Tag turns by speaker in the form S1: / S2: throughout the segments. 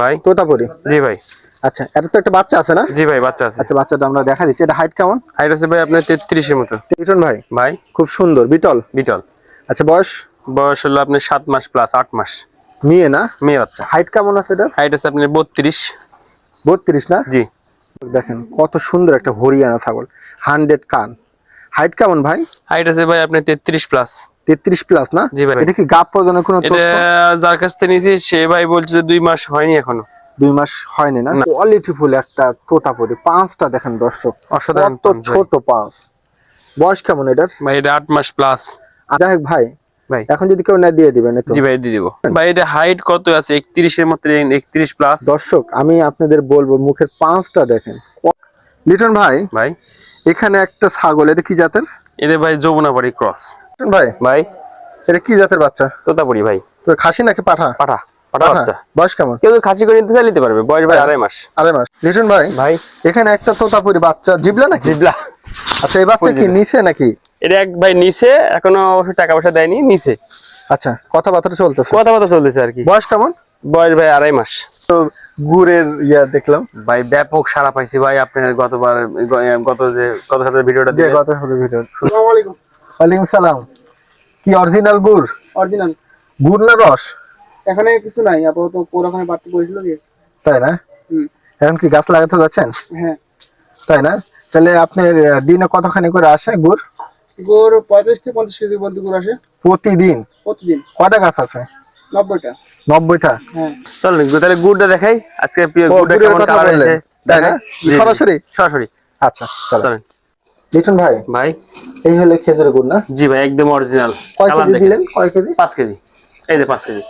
S1: ভাই।
S2: তোতাপুরি
S1: জি ভাই।
S2: আচ্ছা এটা তো একটা বাচ্চা আছে না?
S1: জি ভাই বাচ্চা আছে।
S2: আচ্ছা বাচ্চাটা আমরা দেখা দিচ্ছি। এটা হাইট কেমন?
S1: হাইট আছে ভাই আপনার তেত্রিশের মতো।
S2: ভাই?
S1: ভাই।
S2: খুব সুন্দর। বিটল?
S1: বিটল।
S2: আচ্ছা বয়স?
S1: বয়স হলো আপনার সাত মাস প্লাস আট মাস।
S2: মেয়ে না?
S1: মেয়ে বাচ্চা।
S2: হাইট কেমন আছে এটা?
S1: হাইট আছে আপনার বত্রিশ।
S2: বত্রিশ না?
S1: জি।
S2: দেখেন কত সুন্দর একটা হরিয়ানা ছাগল। হান্ড্রেড কান। হাইট কেমন ভাই?
S1: হাইট আছে ভাই আপনার তেত্রিশ প্লাস
S2: তেত্রিশ প্লাস না?
S1: জি ভাই।
S2: এটা কি গাপ প্রজনের কোনো
S1: যার কাছ থেকে নিয়েছি সে ভাই বলছে যে দুই মাস হয়নি এখনও।
S2: দুই মাস হয়নি না। কোয়ালিটি ফুল একটা তোতাপুরি পাঁচটা দেখেন দর্শক।
S1: অসাধারণ
S2: ছোট পাঁচ। বয়স কেমন এটার?
S1: ভাই এটা আট মাস প্লাস
S2: যাই হোক ভাই
S1: ভাই।
S2: এখন যদি কেউ না দিয়ে দিবেন
S1: জি ভাই দিয়ে দিব। ভাই এটা হাইট কত আছে? একত্রিশের মতো একত্রিশ প্লাস
S2: দর্শক আমি আপনাদের বলব মুখের পাঁচটা দেখেন। লিটন ভাই
S1: ভাই।
S2: এখানে একটা ছাগল এটা কি জাতের?
S1: এটা ভাই যমুনাবাড়ি ক্রস
S2: লিটন ভাই?
S1: ভাই।
S2: এটা কি জাতের বাচ্চা?
S1: তোতাপুরি ভাই।
S2: তো খাসি নাকি পাঠা?
S1: পাঠা পাঠা বাচ্চা।
S2: বয়স কেমন?
S1: কেউ খাসি করে নিতে চাই পারবে বয়স ভাই আড়াই মাস।
S2: আরে মাস। লিটন ভাই
S1: ভাই।
S2: এখানে একটা তোতাপুরি বাচ্চা জিবলা নাকি?
S1: জিবলা।
S2: আচ্ছা এই বাচ্চা কি নিচে নাকি?
S1: এটা এক ভাই নিচে এখনও অবশ্য টাকা পয়সা দেয়নি নিচে।
S2: আচ্ছা কথাবার্তা চলতেছে।
S1: কথাবার্তা চলতেছে আর কি।
S2: বয়স কেমন?
S1: বয়স ভাই আড়াই মাস।
S2: তো গুড়ের ইয়া দেখলাম।
S1: ভাই ব্যাপক সারা পাইছি ভাই আপনার গতবার গত যে গত সপ্তাহে ভিডিওটা
S2: দিয়ে হলো ভিডিও। ওয়ালাইকুম সালাম। কি অরিজিনাল গুড়?
S3: অরিজিনাল
S2: গুড় না রস?
S3: এখানে কিছু নাই আপাতত পুরো ওখানে বাড়তে পড়েছিল দিয়েছে।
S2: তাই না? এখন কি গাছ লাগাতে যাচ্ছেন?
S3: হ্যাঁ।
S2: তাই না? তাহলে আপনার দিনে কতখানি করে আসে গুড়?
S3: গোর পঁয়তাল্লিশ থেকে পঞ্চাশ কেজি বলতে গুড় আসে।
S2: প্রতিদিন?
S3: প্রতিদিন।
S2: কয়টা গাছ আছে?
S3: নব্বইটা।
S2: নব্বইটা?
S3: হ্যাঁ।
S1: চল তাহলে গুড়টা দেখাই। আজকে প্রিয়- গুড়টা কেমন কালার জি।
S2: সরাসরি?
S1: সরাসরি।
S2: আচ্ছা চলো
S1: চলেন।
S2: লিটন ভাই
S1: ভাই।
S2: এই হলো খেজুর গুড় না?
S1: জি ভাই একদম অরিজিনাল
S2: কয় কেজি দিলেন? কয় কেজি?
S1: কেজি। এই যে কেজি।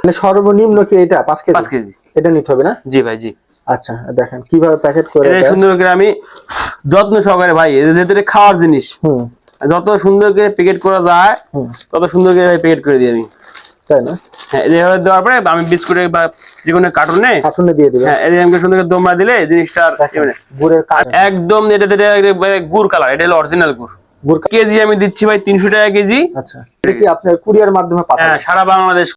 S2: মানে সর্বনিম্ন কি এটা? পাঁচ কেজি?
S1: পাঁচ কেজি।
S2: এটা নিতে হবে না?
S1: জি ভাই জি।
S2: আচ্ছা দেখেন কীভাবে প্যাকেট করে
S1: এটা। সুন্দর করে আমি যত্ন সহকারে ভাই যেহেতু খাওয়ার জিনিস
S2: হুম।
S1: যত সুন্দর করে প্যাকেট করা যায় তত সুন্দর করে প্যাকেট করে দিই আমি।
S2: তাই না?
S1: হ্যাঁ এভাবে দেওয়ার পরে আমি বিস্কুটে বা যে কোনো কার্টুনে
S2: কার্টুনে দিয়ে দিবেন।
S1: হ্যাঁ এরকম সুন্দর করে দোমরা দিলে জিনিসটা
S2: গুড়ের
S1: একদম এটা এটা গুড় কালার এটা হলো অরিজিনাল গুড়।
S2: গুড়
S1: কেজি আমি দিচ্ছি ভাই তিনশো টাকা কেজি।
S2: আচ্ছা এটা কি আপনার কুরিয়ার মাধ্যমে
S1: হ্যাঁ
S2: পাঠাবেন?
S1: সারা বাংলাদেশ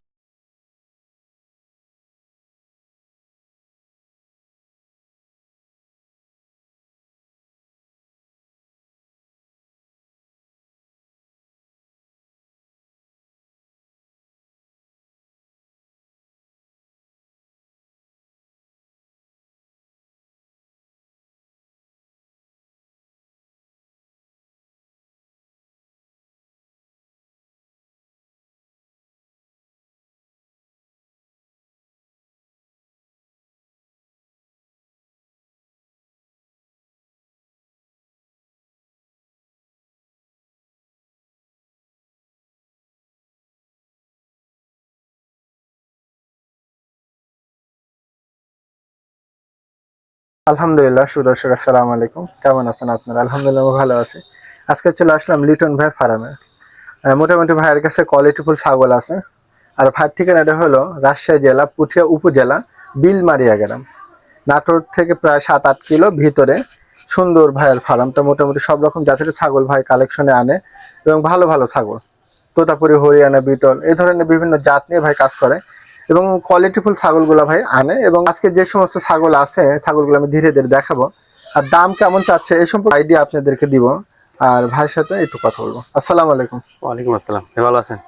S2: আলহামদুলিল্লাহ সুদর্শক আসসালামু আলাইকুম। কেমন আছেন আপনারা? আলহামদুলিল্লাহ ভালো আছি। আজকে চলে আসলাম লিটন ভাই ফার্মে। মোটামুটি ভাইয়ের কাছে কোয়ালিটিফুল ছাগল আছে। আর ভাইয়ের ঠিকানাটা হলো রাজশাহী জেলা, পুঠিয়া উপজেলা, বিলমারিয়া গ্রাম। নাটোর থেকে প্রায় সাত আট কিলো ভিতরে সুন্দর ভাইয়ের ফার্মটা মোটামুটি সব রকম জাতের ছাগল ভাই কালেকশনে আনে এবং ভালো ভালো ছাগল। তোতাপুরি, হরিয়ানা, বিটল, এই ধরনের বিভিন্ন জাত নিয়ে ভাই কাজ করে। এবং কোয়ালিটিফুল ছাগলগুলো ভাই আনে এবং আজকে যে সমস্ত ছাগল আছে ছাগলগুলো আমি ধীরে ধীরে দেখাবো। আর দাম কেমন চাচ্ছে এই সম্পর্কে আইডিয়া আপনাদেরকে দিব। আর ভাইয়ের সাথে একটু কথা বলব। আসসালামু আলাইকুম।
S1: ওয়ালাইকুম আসসালাম। ভালো আছেন?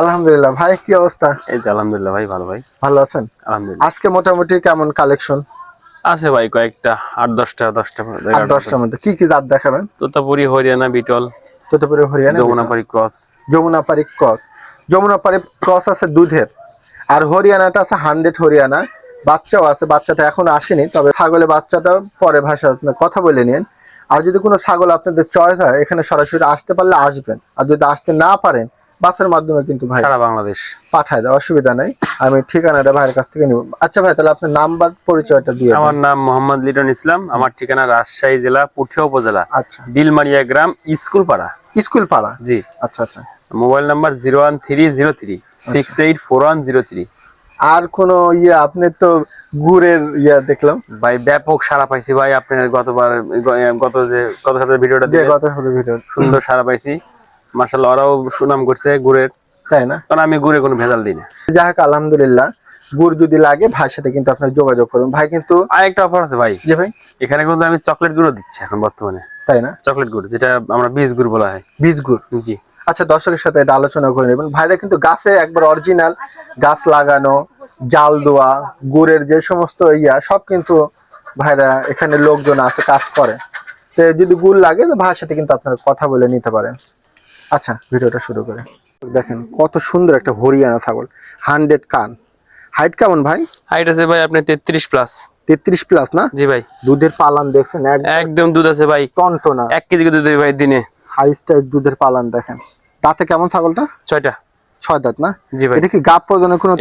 S2: আলহামদুলিল্লাহ। ভাই কি অবস্থা?
S1: এই তো আলহামদুলিল্লাহ ভাই ভালো ভাই।
S2: ভালো আছেন?
S1: আলহামদুলিল্লাহ।
S2: আজকে মোটামুটি কেমন কালেকশন
S1: আছে ভাই কয়েকটা আট দশটা দশটা
S2: আট দশটার মধ্যে। কি কি জাত দেখাবেন?
S1: Totapuri Haryana Beetal.
S2: Totapuri Haryana
S1: Jamunapari cross
S2: Jamunapari cross Jamunapari cross আছে দুধের। আর হরিয়ানাটা আছে হান্ড্রেড হরিয়ানা। বাচ্চাও আছে বাচ্চাটা এখনও আসেনি তবে ছাগলের বাচ্চাটা পরে ভাষা আপনার কথা বলে নিন। আর যদি কোনো ছাগল আপনাদের চয়েস হয় এখানে সরাসরি আসতে পারলে আসবেন। আর যদি আসতে না পারেন বাসের মাধ্যমে কিন্তু ভাই
S1: সারা বাংলাদেশ।
S2: পাঠায় দেয় অসুবিধা নাই। আমি ঠিকানাটা ভাইয়ের কাছ থেকে নিব। আচ্ছা ভাই তাহলে আপনার নাম্বার পরিচয়টা দিয়ে
S1: আমার নাম মোহাম্মদ লিটন ইসলাম আমার ঠিকানা রাজশাহী জেলা পুঠিয়া উপজেলা
S2: আচ্ছা।
S1: বিলমারিয়া গ্রাম স্কুল পাড়া
S2: স্কুল পাড়া
S1: জি।
S2: আচ্ছা আচ্ছা।
S1: Mobile number zero one three zero three six eight four one zero three.
S2: আর কোন ইয়ে আপনি তো গুড়ের ইয়া দেখলাম।
S1: ভাই ব্যাপক সারা পাইছি ভাই আপনার গতবার গত যে গত সপ্তাহে ভিডিওটা
S2: দিয়ে গত হলো ভিডিও।
S1: সুন্দর সারা পাইছি। মার্শাল্লাহ ওরাও সুনাম করছে গুড়ের।
S2: তাই না?
S1: কারণ আমি গুড়ে কোনো ভেজাল দিই না।
S2: যাই হোক আলহামদুলিল্লাহ। গুড় যদি লাগে ভাইয়ের সাথে কিন্তু আপনার যোগাযোগ করুন। ভাই কিন্তু
S1: আর একটা অফার আছে ভাই।
S2: যে ভাই।
S1: এখানে কিন্তু আমি চকলেট গুঁড়ো দিচ্ছি এখন বর্তমানে।
S2: তাই না?
S1: চকলেট গুঁড়ো যেটা আমরা বীজ গুড় বলা হয়।
S2: বীজ গুড়।
S1: জি।
S2: আচ্ছা দর্শকের সাথে এটা আলোচনা করে নেবেন। ভাইরা কিন্তু গাছে একবার অরিজিনাল গাছ লাগানো জাল দোয়া গুড়ের যে সমস্ত ইয়া সব কিন্তু ভাইরা এখানে লোকজন আছে কাজ করে। তো যদি গুড় লাগে তো ভাইয়ের সাথে কিন্তু আপনারা কথা বলে নিতে পারেন। আচ্ছা ভিডিওটা শুরু করে। দেখেন কত সুন্দর একটা হরিয়ানা ছাগল হান্ড্রেড কান। হাইট কেমন ভাই?
S1: হাইট আছে ভাই আপনি তেত্রিশ প্লাস
S2: তেত্রিশ প্লাস না?
S1: জি ভাই।
S2: দুধের পালান দেখছেন এক
S1: একদম দুধ আছে ভাই।
S2: টনটনা।
S1: এক কেজি দুধ ভাই দিনে।
S2: সাইজটা দুধের পালান দেখেন। দাঁতে কেমন ছাগলটা?
S1: ছয়টা।
S2: ছয় দাঁত না?
S1: জি ভাই।
S2: এটা কি গাপ প্রদানের কোনো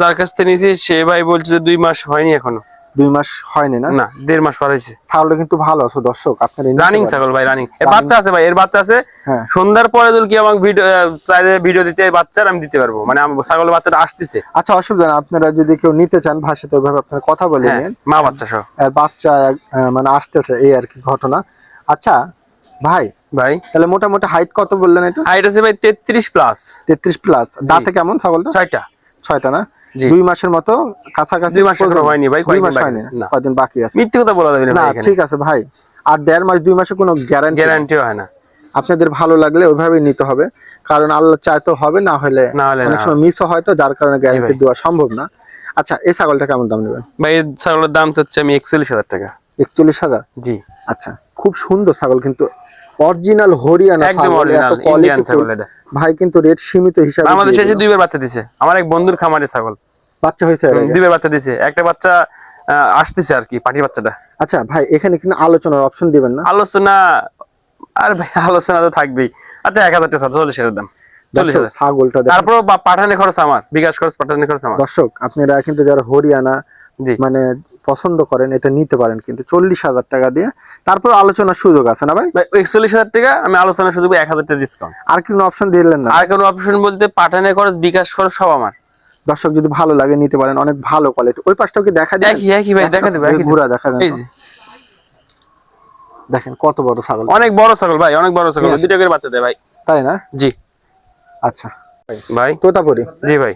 S1: যার কাছ থেকে নিয়েছি সে ভাই বলছে যে দুই মাস হয়নি এখনও।
S2: দুই মাস হয়নি না?
S1: না দেড় মাস পারাইছে
S2: ছাগলটা কিন্তু ভালো আছে দর্শক আপনার
S1: রানিং ছাগল ভাই রানিং এর বাচ্চা আছে ভাই এর বাচ্চা আছে।
S2: হ্যাঁ।
S1: সন্ধ্যার পরে যদি কি আমাকে ভিডিও চাইলে ভিডিও দিতে এই বাচ্চার আমি দিতে পারব। মানে আমার ছাগলের বাচ্চাটা আসতেছে।
S2: আচ্ছা অসুবিধা না আপনারা যদি কেউ নিতে চান ভাষাতে ওইভাবে আপনারা কথা বলে
S1: হ্যাঁ
S2: নিন।
S1: মা বাচ্চা সহ।
S2: আর বাচ্চা মানে আসতেছে এই আর কি ঘটনা। আচ্ছা ভাই
S1: ভাই
S2: তাহলে মোটামুটি হাইট কত বললেন এটা?
S1: হাইট আছে ভাই তেত্রিশ প্লাস
S2: তেত্রিশ প্লাস দাঁতে কেমন ছাগলটা?
S1: ছয়টা।
S2: ছয়টা না? দুই মাসের মতো কাছাকাছি
S1: দুই মাস হয়নি ভাই,
S2: দুই মাস হয়নি?
S1: আছে। না।
S2: কদিন বাকি আছে।
S1: মিথ্যে কথা বলা যাবে না
S2: ঠিক আছে ভাই। আর দেড় মাস দুই মাসে কোনো গ্যারান্টি
S1: গ্যারান্টিও হয় না।
S2: আপনাদের ভালো লাগলে ওইভাবেই নিতে হবে। কারণ আল্লাহ চায় তো হবে না হলে
S1: না হলে
S2: অনেক সময় মিসও হয় তো যার কারণে গ্যারান্টি দেওয়া সম্ভব না। আচ্ছা এই ছাগলটা কেমন দাম নেবেন?
S1: ভাই ছাগলের দাম চাচ্ছি আমি একচল্লিশ হাজার টাকা।
S2: একচল্লিশ হাজার?
S1: জি।
S2: আচ্ছা খুব সুন্দর ছাগল কিন্তু অরিজিনাল হরিয়ানা
S1: একদম অরিজিনাল ইন্ডিয়ান। ছাগল এটা।
S2: ভাই কিন্তু রেট সীমিত হিসাবে
S1: বাংলাদেশে এসে। দুইবার বাচ্চা দিছে। আমার এক বন্ধুর খামারে ছাগল।
S2: বাচ্চা হয়েছে?
S1: দুইবার বাচ্চা দিছে। একটা বাচ্চা আসতেছে আর কি পাটি বাচ্চাটা।
S2: আচ্ছা ভাই এখানে কিন্তু আলোচনার অপশন দিবেন না?
S1: আলোচনা আর ভাই আলোচনা তো থাকবেই। আচ্ছা এক হাজার টাকা চল্লিশ হাজার দাম।
S2: ছাগলটা
S1: তারপর পাঠানের খরচ আমার বিকাশ খরচ পাঠানের খরচ আমার।
S2: দর্শক আপনারা কিন্তু যারা হরিয়ানা
S1: জি।
S2: মানে পছন্দ করেন এটা নিতে পারেন কিন্তু চল্লিশ হাজার টাকা দিয়ে। তারপর আলোচনার সুযোগ আছে না ভাই?
S1: একচল্লিশ হাজার টাকা আমি আলোচনা শুধু এক হাজার টাকা ডিসকাউন্ট
S2: আর কোনো অপশন দিলেন না?
S1: আর কোনো অপশন বলতে পাঠানের খরচ বিকাশ খরচ সব আমার।
S2: দর্শক যদি ভালো লাগে নিতে পারেন অনেক ভালো কোয়ালিটি ওই পাশটাও কি দেখা
S1: একই একই ভাই দেখা দেবে।
S2: ঘুরা দেখা
S1: এই যে।
S2: দেখেন কত বড় ছাগল।
S1: অনেক বড় ছাগল ভাই অনেক বড় ছাগল. দুইটা করে বাচ্চা দেয় ভাই।
S2: তাই না?
S1: জি।
S2: আচ্ছা।
S1: ভাই।
S2: তোতাপুরি
S1: জি ভাই।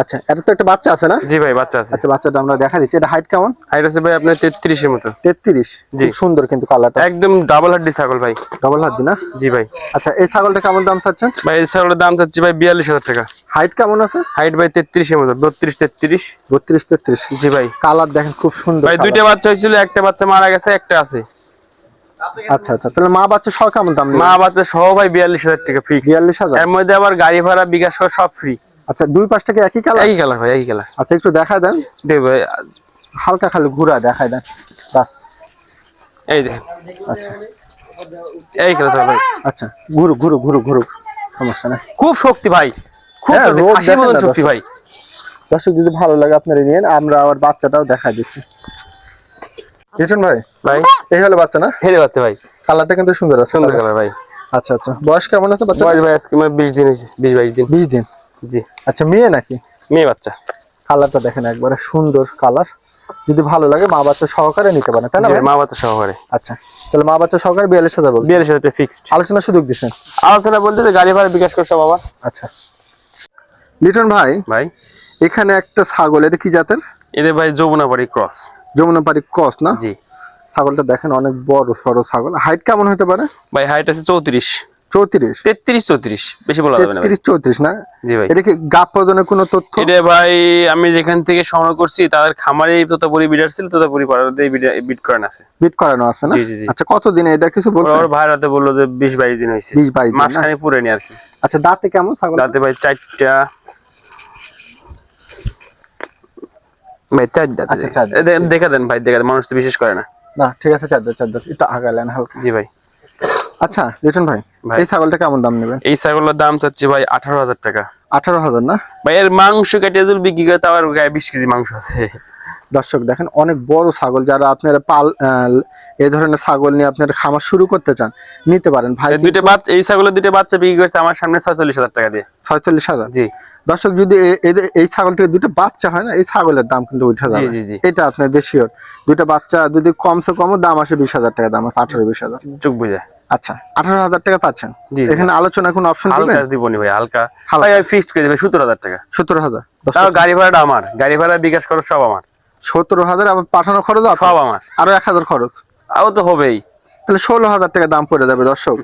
S2: আচ্ছা এটা তো একটা বাচ্চা আছে না?
S1: জি ভাই বাচ্চা আছে।
S2: আচ্ছা বাচ্চাটা আমরা দেখা দিচ্ছি। এটা হাইট কেমন?
S1: হাইট আছে ভাই আপনার তেত্রিশের মতো।
S2: তেত্রিশ?
S1: জি।
S2: সুন্দর কিন্তু কালারটা
S1: একদম ডাবল হাড্ডি ছাগল ভাই।
S2: ডবল হাত না?
S1: জি ভাই।
S2: আচ্ছা এই ছাগলটা কেমন দাম চাচ্ছেন?
S1: ভাই এই ছাগলের দাম চাচ্ছি ভাই বিয়াল্লিশ হাজার টাকা।
S2: হাইট কেমন আছে?
S1: হাইট ভাই তেত্রিশের মতো বত্রিশ তেত্রিশ।
S2: বত্রিশ তেত্রিশ।
S1: জি ভাই।
S2: কালার দেখেন খুব সুন্দর
S1: ভাই দুইটা বাচ্চা হয়েছিল একটা বাচ্চা মারা গেছে একটা আছে।
S2: আচ্ছা আচ্ছা তাহলে মা বাচ্চা সহ কেমন দাম
S1: মা বাচ্চা সহ ভাই বিয়াল্লিশ হাজার টাকা ফিক্স
S2: বিয়াল্লিশ হাজার?
S1: এর মধ্যে আবার গাড়ি ভাড়া বিকাশ করে সব ফ্রি
S2: আচ্ছা দুই পাশটা কি একই কালার
S1: একই কালার ভাই একই কালার
S2: আচ্ছা একটু দেখা দেন।
S1: দেখ ভাই
S2: হালকা খালি ঘুরা দেখাই দেন। বাস।
S1: এই দেখেন
S2: আচ্ছা।
S1: এই কালার ভাই।
S2: আচ্ছা ঘুরু ঘুরু ঘুরু ঘুরু। সমস্যা না
S1: খুব শক্তি ভাই। খুব
S2: হ্যাঁ,
S1: শক্তি। ভাই।
S2: দর্শক। যদি ভালো লাগে আপনারা নিন আমরা আবার বাচ্চাটাও দেখা দিচ্ছি। রিটন ভাই
S1: ভাই।
S2: এই হলো বাচ্চা না?
S1: হেরে বাচ্চা ভাই।
S2: কালারটা কিন্তু সুন্দর আছে
S1: সুন্দর কালার ভাই।
S2: আচ্ছা আচ্ছা। বয়স কেমন আছে বাচ্চা
S1: বয়স ভাই আজকে আমার বিশ দিন হয়েছে বিশ বাইশ দিন।
S2: বিশ দিন।
S1: জি।
S2: আচ্ছা মেয়ে নাকি?
S1: মেয়ে বাচ্চা।
S2: কালারটা দেখেন একবারে সুন্দর কালার। যদি ভালো লাগে মা বাচ্চা সহকারে নিতে পারেন তাই না?
S1: মা বাচ্চা সহকারে।
S2: আচ্ছা তাহলে মা বাচ্চা সহকারে বিয়াল্লিশ হাজার বলছি
S1: বিয়াল্লিশ হাজার ফিক্সড
S2: আলোচনা সুযোগ দিচ্ছেন?
S1: আলোচনা বলতে যে গাড়ি ভাড়া বিকাশ করে বাবা।
S2: আচ্ছা। লিটন ভাই
S1: ভাই।
S2: এখানে একটা ছাগল এটা কি জাতের?
S1: এদের ভাই যমুনাবাড়ি ক্রস।
S2: যমুনাপাড়ি ক্রস না?
S1: জি।
S2: ছাগলটা দেখেন অনেক বড় সরো ছাগল। হাইট কেমন হতে পারে?
S1: ভাই হাইট আছে চৌত্রিশ।
S2: চৌত্রিশ।
S1: তেত্রিশ চৌত্রিশ বেশি বলা যাবে না
S2: তেত্রিশ চৌত্রিশ না?
S1: জি ভাই।
S2: এটা কি গাপ প্রদানের কোনো তথ্য?
S1: এটা ভাই আমি যেখান থেকে সংগ্রহ করছি তাদের খামারে তোতাপুরি বিডার ছিল তোতাপুরি পাড়াতে বিট করেন আছে।
S2: বিট করানো আছে না?
S1: জি, জি, জি।
S2: আচ্ছা এটা কিছু
S1: ওর ভাই রাতে বলল যে বিশ বাইশ দিন হয়েছে।
S2: বিশ বাইশ দিন
S1: মাঝখানে পুরে নি আর কি।
S2: আচ্ছা দাঁতে কেমন ছাগল?
S1: রাতে ভাই চারটা। ভাই চার দাঁত।
S2: আচ্ছা,
S1: দেখা দেন ভাই দেখা দেন। মানুষ তো বিশেষ করে না।
S2: না ঠিক আছে চার দাঁত, চার দাঁত। একটু আগালেন হালকা।
S1: জি ভাই।
S2: আচ্ছা রিটন ভাই। এই ছাগলটা কেমন দাম নেবেন?
S1: এই ছাগলের দাম চাচ্ছি ভাই আঠারো হাজার টাকা।
S2: আঠারো হাজার না?
S1: ভাই এর মাংস কেটে যদি বিক্রি করে তাও আর গায়ে বিশ কেজি মাংস আছে।
S2: দর্শক দেখেন অনেক বড় ছাগল যারা আপনারা পাল এই ধরনের ছাগল নিয়ে আপনারা খামার শুরু করতে চান নিতে পারেন। ভাই
S1: দুইটা বাচ্চা এই ছাগলের দুইটা বাচ্চা বিক্রি করছে আমার সামনে ছয়চল্লিশ হাজার টাকা দিয়ে।
S2: ছয়চল্লিশ হাজার?
S1: জি।
S2: দর্শক যদি এই ছাগল থেকে দুটো বাচ্চা হয় না এই ছাগলের দাম কিন্তু উঠে যাবে। এটা আপনার বেশি ওর দুটো বাচ্চা যদি কমসে কম দাম আসে বিশ হাজার টাকা দাম আছে আঠারো বিশ হাজার।
S1: চুপ বুঝে।
S2: আচ্ছা আঠারো হাজার টাকা পাচ্ছেন? এখানে আলোচনা কোনো অপশন
S1: হালকা
S2: দিবেন?
S1: ভাই হালকা।
S2: হালকা।
S1: ভাই ফিক্সড করে দেবে সতেরো হাজার টাকা।
S2: সতেরো হাজার
S1: তাও গাড়ি ভাড়াটা আমার। গাড়ি ভাড়া বিকাশ খরচ সব আমার।
S2: সতেরো হাজার আবার পাঠানো খরচ?
S1: সব আমার।
S2: আরও এক হাজার খরচ?
S1: তাও তো হবেই।
S2: তাহলে ষোলো হাজার টাকা দাম পড়ে যাবে দর্শক।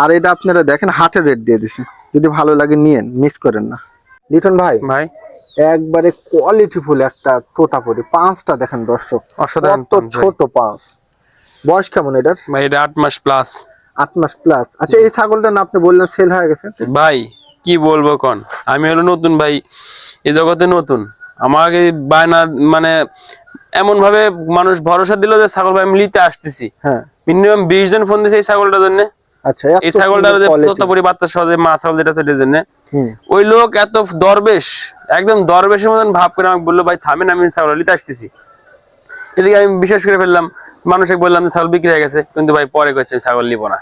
S2: আর এটা আপনারা দেখেন হাটের রেট দিয়ে দিছে। যদি ভালো লাগে নিয়েন মিস করেন না। লিটন ভাই
S1: ভাই।
S2: একবারে কোয়ালিটি ফুল একটা তোতাপুরি পাঁচটা দেখেন দর্শক।
S1: অসাধারণ
S2: ছোট পাঁচ। বয়স কেমন এটার?
S1: ভাই এটা আট মাস প্লাস
S2: আট মাস প্লাস আচ্ছা এই ছাগলটা না আপনি বললেন সেল হয়ে গেছে?
S1: ভাই কি বলব কোন? আমি হলো নতুন ভাই। এই জগতে নতুন। আমাকে বায়না মানে এমন ভাবে মানুষ ভরসা দিল যে ছাগল ভাই আমি নিতে আসতেছি।
S2: হ্যাঁ।
S1: মিনিমাম বিশ জন ফোন দিয়েছে এই ছাগলটার জন্য।
S2: আচ্ছা
S1: এই ছাগলটার যে। বাচ্চা সহ যে মা ছাগল যেটা সেটার জন্য। ওই লোক এত দরবেশ একদম দরবেশের মতন ভাব করে আমাকে বলল ভাই থামেন আমি ছাগল নিতে আসতেছি। এদিকে আমি বিশ্বাস করে ফেললাম মানুষকে বললাম যে ছাগল বিক্রি হয়ে গেছে কিন্তু ভাই পরে করছে ছাগল নিবো না।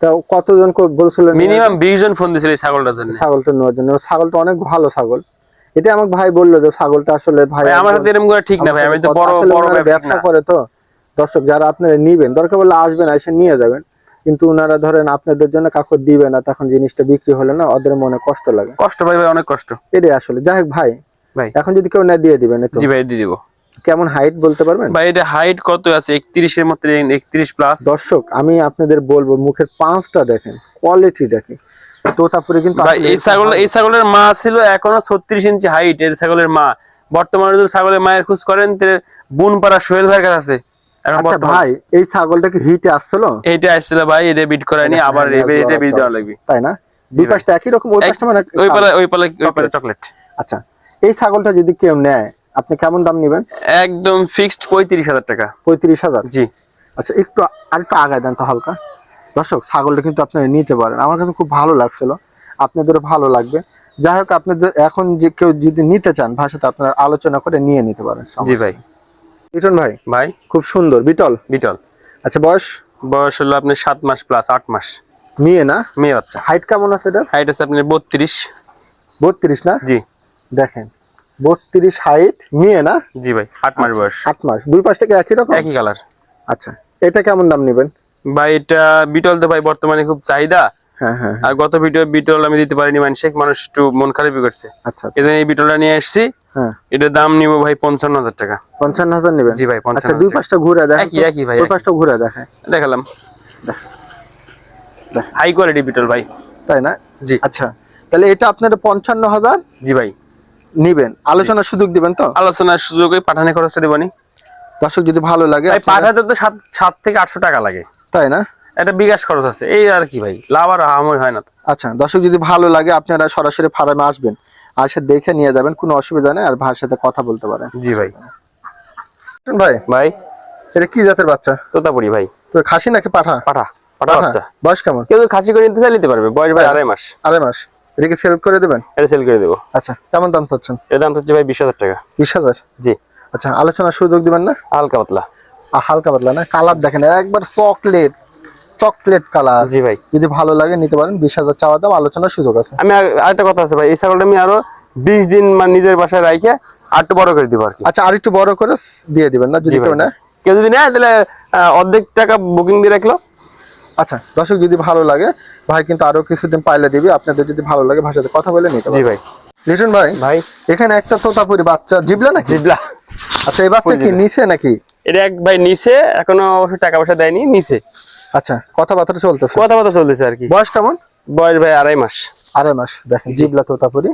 S2: তা কতজন বলছিলেন
S1: মিনিমাম বিশ জন ফোন দিয়েছিল ছাগলটার জন্য।
S2: ছাগলটা নেওয়ার জন্য। ছাগলটা অনেক ভালো ছাগল। এটা আমাকে ভাই বলল যে ছাগলটা আসলে ভাই
S1: আমার সাথে এরকম করে ঠিক না ভাই আমি তো বড় বড় ব্যবসা
S2: করে তো। দর্শক যারা আপনারা নিবেন দরকার বলে আসবেন এসে নিয়ে যাবেন। কিন্তু ওনারা ধরেন আপনাদের জন্য কাকর দিবে না তখন জিনিসটা বিক্রি হলে না ওদের মনে কষ্ট লাগে।
S1: কষ্ট ভাই ভাই অনেক কষ্ট।
S2: এটাই আসলে। যাই হোক ভাই
S1: ভাই।
S2: এখন যদি কেউ না দিয়ে দিবেন
S1: জি ভাই দিয়ে দিব।
S2: কেমন হাইট বলতে পারবেন?
S1: ভাই এটা হাইট কত আছে? একত্রিশের মতো একত্রিশ প্লাস
S2: দর্শক আমি আপনাদের বলব মুখের পাঁচটা দেখেন কোয়ালিটি দেখেন। তোতাপুরে কিন্তু
S1: ভাই এই ছাগল এই ছাগলের মা ছিল এখনও ছত্রিশ ইঞ্চি হাইট এই ছাগলের মা। বর্তমানে যদি ছাগলের মায়ের খোঁজ করেন তাহলে বুনপাড়া সোহেল ভাইয়ের কাছে আছে।
S2: আচ্ছা ভাই এই ছাগলটা কি হিটে আসছিল?
S1: এইটা আসছিল ভাই এটা বিট করায়নি আবার
S2: হ্যাঁ,
S1: এটা বিট দেওয়া লাগবে।
S2: তাই না? দুই। পাশটা একই রকম ওই পাশটা মানে
S1: ওই পালে ওই পালে ওই পালে।
S2: চকলেট আচ্ছা এই ছাগলটা যদি কেউ নেয় আপনি কেমন দাম নেবেন?
S1: একদম ফিক্সড পঁয়ত্রিশ হাজার টাকা।
S2: পঁয়ত্রিশ হাজার?
S1: জি।
S2: আচ্ছা একটু আরেকটু আগায় দেন তো হালকা। দর্শক ছাগলটা কিন্তু আপনারা নিতে পারেন। আমার কাছে খুব ভালো লাগছিল। আপনাদের ভালো লাগবে। যাই হোক আপনাদের এখন যে কেউ যদি নিতে চান ভাষাতে আপনারা আলোচনা করে নিয়ে নিতে পারেন।
S1: জি ভাই।
S2: বিটন ভাই?
S1: ভাই?
S2: খুব সুন্দর। বিটল?
S1: বিটল।
S2: আচ্ছা বয়স?
S1: বয়স হলো আপনার সাত মাস প্লাস আট মাস।
S2: মেয়ে না?
S1: মেয়ে বাচ্চা।
S2: হাইট কেমন আছে এটা?
S1: হাইট আছে আপনার বত্রিশ।
S2: বত্রিশ না?
S1: জি।
S2: দেখেন। বত্রিশ হাইট মেয়ে না?
S1: জি ভাই আট মাস বয়স।
S2: আট মাস। দুই পাশ থেকে একই রকম?
S1: একই কালার
S2: আচ্ছা এটা কেমন দাম নেবেন?
S1: ভাই এটা বিটল তো ভাই বর্তমানে খুব চাহিদা।
S2: হ্যাঁ হ্যাঁ
S1: আর গত ভিডিও বিটল আমি দিতে পারিনি মানুষ মানুষ একটু মন খারাপই করছে।
S2: আচ্ছা আচ্ছা,
S1: এই বিটলটা নিয়ে এসেছি
S2: হ্যাঁ।
S1: এটার দাম নিব ভাই পঞ্চান্ন হাজার টাকা।
S2: পঞ্চান্ন হাজার নেবেন?
S1: জি ভাই
S2: আচ্ছা
S1: পঞ্চান্ন
S2: দুই
S1: হাজার টাকা।
S2: পাশটা ঘুরে দেখেন
S1: একই একই ভাই
S2: দুই। পাশটা ঘুরে
S1: দেখালাম।
S2: দেখ। দেখ।
S1: হাই কোয়ালিটি বিটল ভাই।
S2: তাই না?
S1: জি।
S2: আচ্ছা তাহলে এটা আপনার পঞ্চান্ন হাজার?
S1: জি ভাই।
S2: নিবেন? আলোচনার সুযোগ দিবেন তো?
S1: আলোচনার সুযোগে পাঠানি খরচটা দেবনি।
S2: দর্শক যদি ভালো লাগে
S1: পাঠাতে তো সাত সাত থেকে আটশো টাকা লাগে।
S2: তাই না?
S1: একটা বিকাশ খরচ আছে। এই আর কি ভাই লাভ আর হামই হয় না
S2: আচ্ছা দর্শক যদি ভালো লাগে আপনারা সরাসরি ফার্মে আসবেন। আসে দেখে নিয়ে যাবেন কোনো অসুবিধা নেই আর ভাইয়ের সাথে কথা বলতে পারেন।
S1: জি ভাই।
S2: ভাই
S1: ভাই।
S2: এটা কি জাতের বাচ্চা?
S1: তোতাপুরি ভাই।
S2: তো খাসি নাকি পাঠা?
S1: পাঠা পাঠা? বাচ্চা।
S2: বয়স কেমন?
S1: কেউ খাসি করে নিতে চাই নিতে পারবে। বয়স ভাই আড়াই মাস।
S2: আড়াই মাস। এটাকে সেল করে দেবেন?
S1: এটা সেল করে দেবো।
S2: আচ্ছা কেমন দাম চাচ্ছেন?
S1: এর দাম হচ্ছে ভাই বিশ হাজার টাকা।
S2: বিশ হাজার?
S1: জি।
S2: আচ্ছা আলোচনার সুযোগ দিবেন না?
S1: হালকা পাতলা।
S2: আর হালকা পাতলা না? কালার দেখেন একবার চকলেট চকলেট কালার
S1: জি ভাই।
S2: যদি ভালো লাগে নিতে পারেন। বিশ হাজার চাওয়া দাম আলোচনার সুযোগ আছে।
S1: আমি আর- আরেকটা কথা আছে ভাই এই ছাগলটা আমি আরও বিশ দিন মানে নিজের বাসায় রাখে আর একটু বড় করে দিব আর কি।
S2: আচ্ছা আর একটু বড় করে দিয়ে দিবেন না যদি কেউ। নেয়?
S1: কেউ যদি নেয় তাহলে অর্ধেক টাকা বুকিং দিয়ে রাখল।
S2: আচ্ছা দর্শক যদি ভালো লাগে ভাই কিন্তু আরও কিছুদিন পাইলে দিবি আপনাদের যদি ভালো লাগে ভাষাতে কথা বলে নিতে
S1: জি ভাই।
S2: লিটন ভাই
S1: ভাই।
S2: এখানে একটা তোতাপুরি বাচ্চা জিবলা নাকি?
S1: জিবলা।
S2: আচ্ছা এই বাচ্চা কি। নিচে নাকি?
S1: এটা এক ভাই নিচে এখনও অবশ্য টাকা পয়সা দেয়নি নিচে।
S2: আচ্ছা কথাবার্তা চলতেছে।
S1: কথাবার্তা চলতেছে আর কি।
S2: বয়স কেমন?
S1: বয়স ভাই আড়াই মাস।
S2: আড়াই মাস দেখেন জিবলা তোতাপুরি।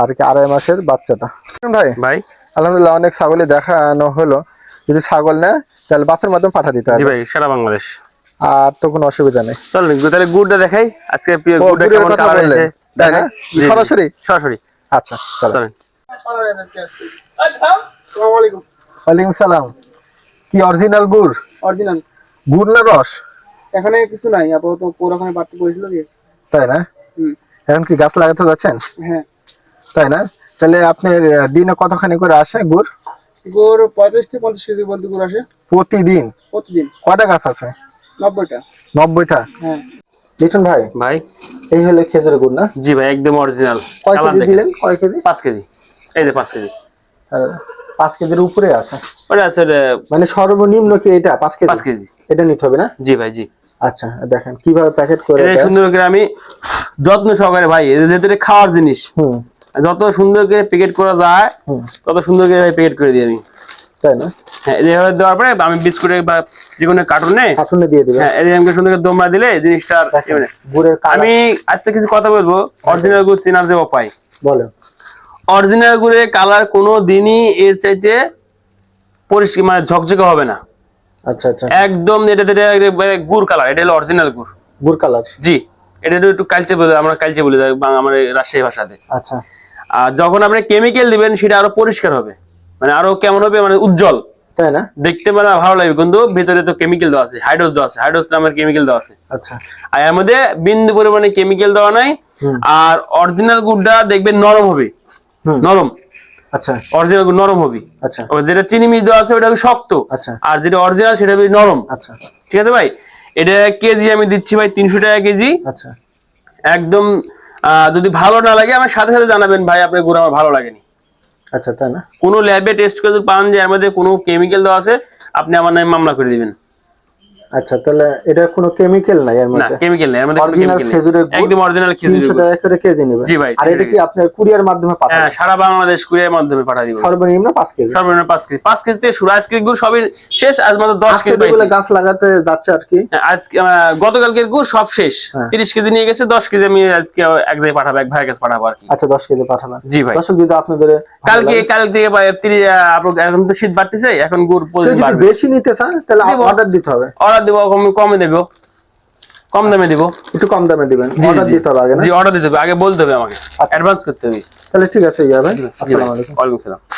S2: আর কি আড়াই মাসের বাচ্চাটা। ভাই
S1: ভাই।
S2: আলহামদুলিল্লাহ অনেক ছাগলে দেখানো হলো। যদি ছাগল নেয় তাহলে বাচ্চার মাধ্যমে পাঠা দিতে
S1: জি
S2: হবে।
S1: ভাই সারা বাংলাদেশ।
S2: আর তো কোনো অসুবিধা নেই।
S1: চল তাহলে গুড়টা দেখাই। আজকে প্রিয় গুড়টা কেমন কালার
S2: বললেন,
S1: হয়েছে?
S2: তাই না?
S1: দেখাই? জি, জি।
S2: সরাসরি?
S1: সরাসরি।
S2: আচ্ছা চলো।
S1: চলেন।
S3: আসসালামু আলাইকুম
S2: ওয়ালাইকুম সালাম। কি অরিজিনাল গুড়?
S3: অরিজিনাল
S2: গুড় না রস?
S3: এখানে কিছু নাই আপাতত কোরাখানে বাড়তে বলেছিল দিয়েছি।
S2: তাই না?
S3: হুম।
S2: এখন কি গাছ লাগাতে যাচ্ছেন?
S3: হ্যাঁ।
S2: তাই না? তাহলে আপনি দিনে কতখানি করে আসে গুড়?
S3: গোর পঁয়তাল্লিশ থেকে পঞ্চাশ কেজি বলতে গুড় আসে।
S2: প্রতিদিন?
S3: প্রতিদিন।
S2: কয়টা গাছ আছে?
S3: নব্বইটা।
S2: নব্বইটা?
S3: হ্যাঁ।
S2: লিটন ভাই
S1: ভাই।
S2: এই হলো খেজুর গুড় না?
S1: জি ভাই একদম অরিজিনাল
S2: কয় কেজি দিলেন? কয় কেজি?
S1: পাঁচ কেজি। এই যে পাঁচ কেজি।
S2: পাঁচ কেজির উপরে আছে।
S1: ওটা আছে
S2: মানে সর্বনিম্ন কি এটা? পাঁচ কেজি?
S1: পাঁচ কেজি।
S2: এটা নিতে হবে না?
S1: জি ভাই জি।
S2: আচ্ছা দেখেন কীভাবে প্যাকেট করে
S1: এটা সুন্দর করে আমি যত্ন সহকারে ভাই যেহেতু এটা খাওয়ার জিনিস।
S2: হুম।
S1: যত সুন্দর করে প্যাকেট করা যায় তত সুন্দর করে প্যাকেট করে দিই আমি।
S2: তাই না?
S1: হ্যাঁ দেওয়ার পরে আমি বিস্কুটে বা যে কোনো কার্টুনে
S2: কার্টুনে দিয়ে দিবেন
S1: হ্যাঁ এরকম সুন্দর করে দমা দিলে জিনিসটা মানে-
S2: গুড়ের
S1: আমি আজকে কিছু কথা বলব অরিজিনাল গুড় চেনার যে উপায়।
S2: বলেন
S1: অরিজিনাল গুড়ে কালার কোনো দিনই এর চাইতে পরিষ্কার মানে ঝকঝকে হবে না।
S2: আচ্ছা আচ্ছা।
S1: একদম এটা এটা গুড় কালার এটা হলো অরিজিনাল গুড়।
S2: গুড় কালার
S1: জি এটা একটু- কালচে বলে আমরা কালচে বলে আমার রাজশাহী ভাষাতে।
S2: আচ্ছা।
S1: আর যখন আপনি কেমিক্যাল দিবেন সেটা আরও পরিষ্কার হবে। মানে আরও কেমন হবে? মানে উজ্জ্বল।
S2: তাই না?
S1: দেখতে মানে ভালো লাগবে। কিন্তু ভিতরে তো কেমিক্যাল দেওয়া আছে হাইড্রোস দেওয়া আছে। হাইড্রোস নামের কেমিক্যাল দেওয়া আছে।
S2: আচ্ছা।
S1: আর এর মধ্যে বিন্দু পরিমাণে কেমিক্যাল দেওয়া নাই। আর অরিজিনাল গুড়টা দেখবেন নরম হবে। নরম।
S2: আচ্ছা।
S1: অরিজিনাল গুড় নরম হবে।
S2: আচ্ছা।
S1: যেটা চিনি মিশ দেওয়া আছে ওটা হবে শক্ত।
S2: আচ্ছা।
S1: আর যেটা অরিজিনাল সেটা হবে নরম।
S2: আচ্ছা।
S1: ঠিক আছে ভাই? এটা কেজি আমি দিচ্ছি ভাই তিনশো টাকা কেজি।
S2: আচ্ছা।
S1: একদম আহ, যদি ভালো না লাগে আমার সাথে সাথে জানাবেন ভাই আপনার গুড় আমার ভালো লাগেনি।
S2: আচ্ছা তাই না?
S1: কোনো ল্যাবে টেস্ট করে যদি পান যে মধ্যে কোনো কেমিক্যাল দেওয়া আছে, আপনি আমার নামে মামলা করে দিবেন।
S2: আচ্ছা তাহলে এটা কোনো কেমিক্যাল নাই এর
S1: না কেমিক্যাল নেই এর মধ্যে কোনো chemical নেই।
S2: খেজুরের গুড়
S1: একদম অরিজিনাল খেজুর
S2: তিনশো টাকা করে কেজি নেবে।
S1: জি ভাই,
S2: আর এটা কি আপনার কুরিয়ার মাধ্যমে
S1: হ্যাঁ সারা বাংলাদেশ কুরিয়ার মাধ্যমে পাঠিয়ে দিব।
S2: সর্বনিম্ন পাঁচ কেজি।
S1: সর্বনিম্ন পাঁচ কেজি। পাঁচ কেজি থেকে শুরু আজকের গুড় সবই শেষ আজ মাত্র দশ
S2: আজকে
S1: কেজি
S2: যেগুলো
S1: পাইছি।
S2: গাছ লাগাতে যাচ্ছে আর কি।
S1: হ্যাঁ, আজকে গতকালকের গুড় সব শেষ।
S2: হ্যাঁ।
S1: তিরিশ কেজি নিয়ে গেছে দশ কেজি আমি আজকে এক জায়গায় পাঠাবো এক ভাইয়ের কাছে পাঠাবো আর কি।
S2: আচ্ছা দশ কেজি পাঠাবেন।
S1: জি ভাই।
S2: দর্শক যদি আপনাদের
S1: কালকে কাল থেকে ভাই তিরিশ আহ, আপনার- এখন তো শীত বাড়তেছে এখন গুড়
S2: বেশি নিতে চান তাহলে অর্ডার দিতে হবে।
S1: অর্ডার দেবো কম- কমে দেবো। কম দামে দেবো।
S2: একটু কম দামে দিবেন। অর্ডার দিতে হবে আগে না?
S1: জি অর্ডার দিতে হবে। আগে বলতে হবে আমাকে।
S2: আচ্ছা।
S1: অ্যাডভান্স করতে হবে।
S2: তাহলে ঠিক আছে ইয়া ভাই।
S1: আসসালামু আলাইকুম।
S2: ওয়া আলাইকুম
S1: আসসালাম। সালাম